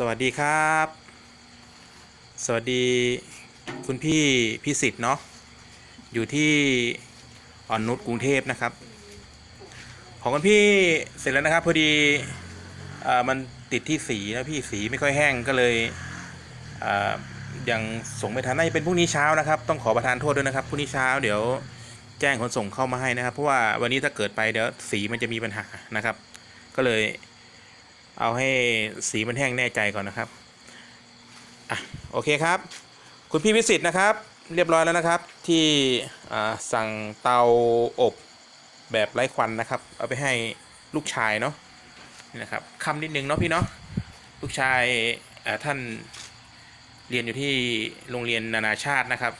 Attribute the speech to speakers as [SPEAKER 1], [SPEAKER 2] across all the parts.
[SPEAKER 1] สวัสดีครับ สวัสดีคุณพี่พิสิทธิ์เนาะอยู่ที่อ่อนนุชกรุงเทพนะครับ ของคุณพี่เสร็จแล้วนะครับ พอดีอมันติดที่สีนะพี่สีไม่ค่อยแห้งก็เลยยังส่งไม่ทันน่าจะเป็นพรุ่งนี้เช้านะครับ ต้องขอประทานโทษด้วยนะครับพรุ่งนี้เช้าเดี๋ยวแจ้งขนส่งเข้ามาให้นะครับ เพราะว่าวันนี้ถ้าเกิดไปเดี๋ยวสีมันจะมีปัญหานะครับ ก็เลย เอาให้สีมันแห้งแน่ใจก่อนนะครับอะโอเคครับ คุณพี่วิสิตนะครับ เรียบร้อยแล้วนะครับ ที่สั่งเตาอบแบบไร้ควันนะครับ เอาไปให้ลูกชายเนาะนี่นะครับคำนิดนึงเนาะพี่เนาะลูกชายาท่านเรียนอยู่ที่โรงเรียนนานาชาตินะครับ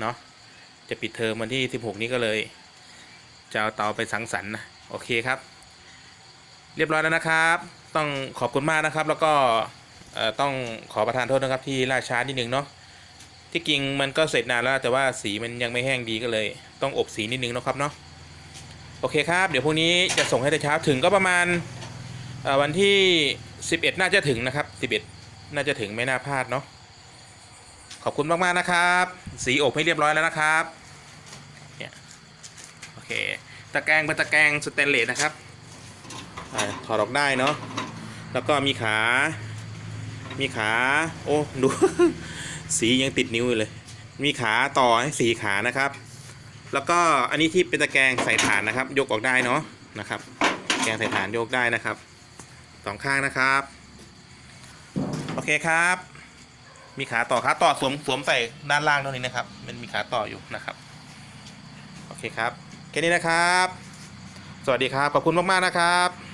[SPEAKER 1] เนาะจะปิดเทอมวันที่ 16 นี้ก็เลย จะเอาเตาไปสังสรรค์นะโอเคครับ เรียบร้อยแล้วนะครับ ต้องขอบคุณมากนะครับ แล้วก็ต้องขอประทานโทษนะครับที่ล่าช้านิดนึงเนาะที่จริงมันก็เสร็จนานแล้วแต่ว่าสีมันยังไม่แห้งดีก็เลย ต้องอบสีนิดนึงนะครับเนาะโอเคครับ เดี๋ยวพรุ่งนี้จะส่งให้แต่เช้าถึงก็ประมาณวันที่ 11 น่าจะถึงนะครับ 11 น่าจะถึงไม่น่าพลาดเนาะขอบคุณมากๆนะครับ สีอบให้เรียบร้อยแล้วนะครับเนี่ยโอเคตะแกรงเป็นตะแกรงสเตนเลสนะครับถอดออกได้เนาะ แล้วก็มีขา มีขา โอ้ ดู สียังติดนิ้วอยู่เลย มีขาต่อให้สีขานะครับ แล้วก็อันนี้ที่เป็นตะแกรงใส่ฐานนะครับ ยกออกได้เนาะนะครับ แกรงใส่ฐานยกได้นะครับสองข้างนะครับ โอเคครับ มีขาต่อขาต่อสวมสวมใส่ด้านล่างเท่านี้นะครับ มันมีขาต่ออยู่นะครับ โอเคครับแค่นี้นะครับ สวัสดีครับ ขอบคุณมาก ๆ นะครับ